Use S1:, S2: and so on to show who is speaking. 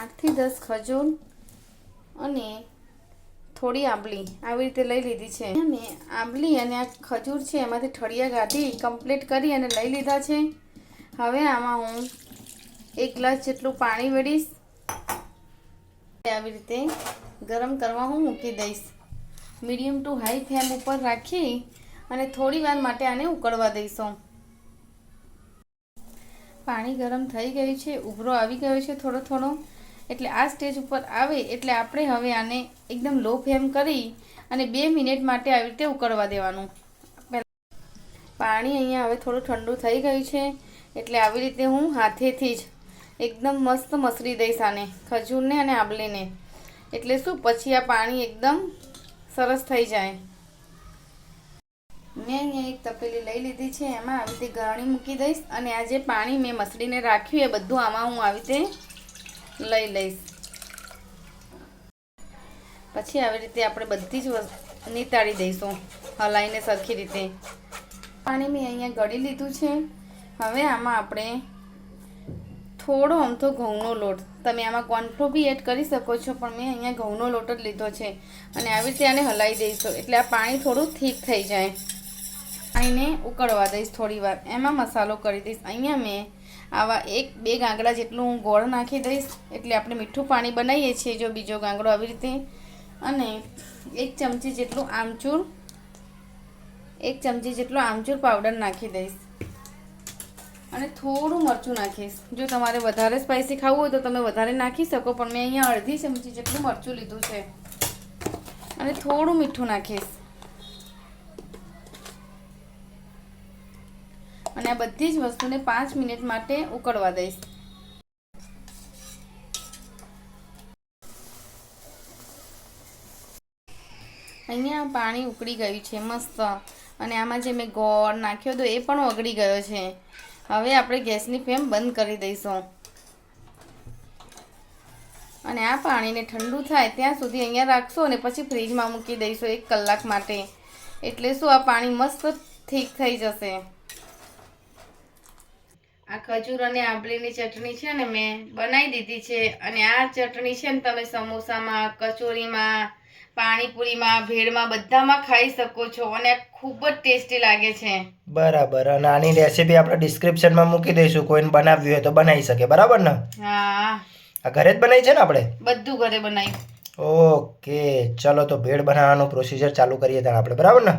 S1: આઠથી દસ ખજૂર અને થોડી આંબલી આવી રીતે લઈ લીધી છે. અને આંબલી અને આ ખજૂર છે એમાંથી ઠળિયા કાઢી કમ્પ્લીટ કરી અને લઈ લીધા છે. હવે આમાં હું એક ગ્લાસ જેટલું પાણી વેડીશ. આવી રીતે ગરમ કરવા હું મૂકી દઈશ. મીડિયમ ટુ હાઈ ફ્લેમ ઉપર રાખી અને થોડી વાર માટે આને ઉકળવા દઈશું. પાણી ગરમ થઈ ગયું છે, ઉભરો આવી ગયો છે થોડો થોડો. એટલે આ સ્ટેજ ઉપર આવે એટલે આપણે હવે આને એકદમ લો ફ્લેમ કરી અને બે મિનિટ માટે આવી રીતે ઉકળવા દેવાનું. પાણી અહીંયા હવે થોડું ઠંડુ થઈ ગયું છે એટલે આવી રીતે હું હાથેથી જ એકદમ મસ્ત મસરી દઈશ આને, ખજૂરને અને આંબલીને. એટલે શું, પછી આ પાણી એકદમ સરસ થઈ જાય. મેં અહીંયા એક તપેલી લઈ લીધી છે, એમાં આવી રીતે ગરણી મૂકી દઈશ અને આ જે પાણી મેં મસળીને રાખ્યું એ બધું આમાં હું આવી રીતે લઈ લઈશ. પછી આવી રીતે આપણે બધી જ વસ્તુ નીતાળી દઈશું, હલાઈને સરખી રીતે. પાણી મેં અહીંયા ગળી લીધું છે. હવે આમાં આપણે થોડો અમથો ઘઉંનો લોટ. તમે આમાં કોર્નફ્લો બી એડ કરી શકો છો, પણ મેં અહીંયા ઘઉંનો લોટ જ લીધો છે. અને આવી રીતે આને હલાવી દઈશું, એટલે આ પાણી થોડું થીક થઈ જાય. આને ઉકળવા દઈશ થોડી વાર. એમાં મસાલો કરી દઈશ. અહીંયા મેં આવા એક, બે ગાંગડા જેટલું હું ગોળ નાખી દઈશ, એટલે આપણે મીઠું પાણી બનાવીએ છીએ જો બીજો ગાંગડો આવી રીતે. અને એક ચમચી જેટલું આમચૂર, એક ચમચી જેટલો આમચૂર પાવડર નાખી દઈશ. અને થોડું મરચું નાખીશ. જો તમારે વધારે સ્પાઇસી ખાવું હોય તો તમે વધારે નાખી શકો, પણ મેં અહીંયા અડધી ચમચી જેટલું મરચું લીધું છે. અને થોડું મીઠું નાખીશ. અને આ બધી જ વસ્તુને પાંચ મિનિટ માટે ઉકળવા દઈશ. અહીંયા પાણી ઉકળી ગયું છે, મસ્ત. અને આમાં જે મેં ગોળ નાખ્યો હતો એ પણ ઓગળી ગયો છે. હવે આપણે ગેસની ફ્લેમ બંધ કરી દઈશું. અને આ પાણીને ઠંડુ થાય ત્યાં સુધી અહીંયા રાખશો અને પછી ફ્રીજમાં મૂકી દઈશું એક કલાક માટે. એટલે શું આ પાણી મસ્ત ઠીક થઈ જશે. ખજૂર અને આંબલીની ચટણી છે ને મેં બનાવી દીધી છે. અને આ ચટણી છે ને તમે સમોસામાં કચોરીમાં પાણીપુરીમાં ભેળમાં બધામાં ખાઈ શકો છો અને ખૂબ જ ટેસ્ટી લાગે છે.
S2: બરાબર. અને આની રેસીપી આપણે ડિસ્ક્રિપ્શનમાં મૂકી દઈશું. કોઈને બનાવવી હોય તો બનાવી શકે. બરાબર ને?
S1: હા.
S2: આ ઘરે જ બનાવી છે ને આપણે?
S1: બધું ઘરે બનાવ્યું.
S2: ઓકે. ચલો તો ભેળ બનાવવાનું પ્રોસીજર ચાલુ કરીએ ત્યાં આપણે. બરાબર ને?